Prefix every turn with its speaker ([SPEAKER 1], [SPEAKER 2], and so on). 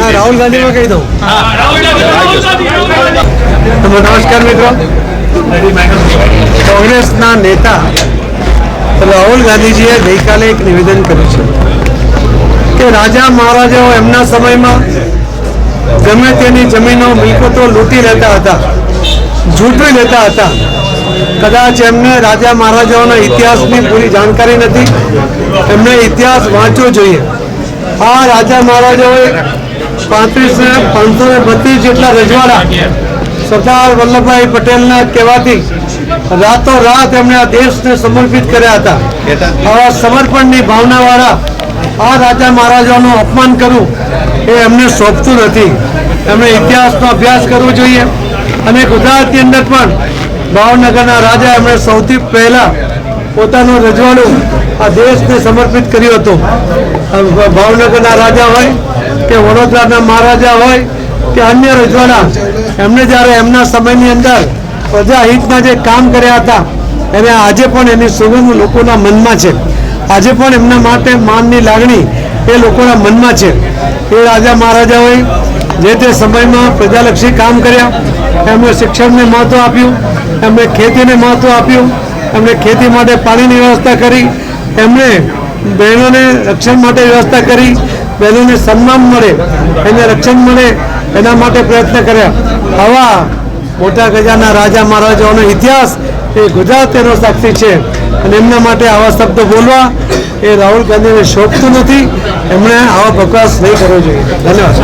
[SPEAKER 1] હા રાહુલ ગાંધીમાં કહી દઉં. તો નમસ્કાર મિત્રો. કોંગ્રેસના નેતા રાહુલ ગાંધીજીએ ગઈકાલે એક નિવેદન કર્યું છે કે રાજા મહારાજાઓ એમના સમયમાં ગમે તેની જમીનો મિલકતો લૂંટી લેતા હતા ઝૂંટવી લેતા હતા. કદાચ એમને રાજા મહારાજાઓના ઇતિહાસની પૂરી જાણકારી નથી એમને ઇતિહાસ વાંચવો જોઈએ. આ રાજા મહારાજાઓએ પાંત્રીસ ને પાંચસો ને બત્રીસ જેટલા રજવાડા સરદાર વલ્લભભાઈ પટેલના કહેવાથી રાતો રાત એમણે આ દેશને સમર્પિત કર્યા હતા. આવા સમર્પણની ભાવનાવાળા આ રાજા મહારાજાનું અપમાન કરવું એ એમને સોંપતું નથી. એમણે ઇતિહાસનો અભ્યાસ કરવો જોઈએ. અને ગુજરાતની અંદર પણ ભાવનગરના રાજા એમણે સૌથી પહેલા પોતાનું રજવાડું આ દેશને સમર્પિત કર્યું હતું. ભાવનગરના રાજા હોય કે વડોદરાના મહારાજા હોય કે અન્ય રજવાડા, એમને જ્યારે એમના સમયની અંદર પ્રજા હિતના જે કામ કર્યા હતા, એને આજે પણ એની સુગંધ લોકોના મનમાં છે. આજે પણ એમના માટે માનની લાગણી એ લોકોના મનમાં છે. એ રાજા મહારાજાઓએ જે તે સમયમાં પ્રજાલક્ષી કામ કર્યા, એમણે શિક્ષણને મહત્ત્વ આપ્યું, એમણે ખેતીને મહત્ત્વ આપ્યું એમણે ખેતી માટે પાણીની વ્યવસ્થા કરી એમણે બહેનોને રક્ષણ માટે વ્યવસ્થા કરી, બહેનોને સન્માન મળે એને રક્ષણ મળે, એના માટે પ્રયત્ન કર્યા. આવા મોટા ગજાના રાજા મહારાજાઓનો ઇતિહાસ એ ગુજરાત એનો સાક્ષી છે. અને એમના માટે આવા શબ્દો બોલવા એ રાહુલ ગાંધીને શોભતું નથી. એમણે આવા પ્રકાશ નહીં કરવો જોઈએ. ધન્યવાદ.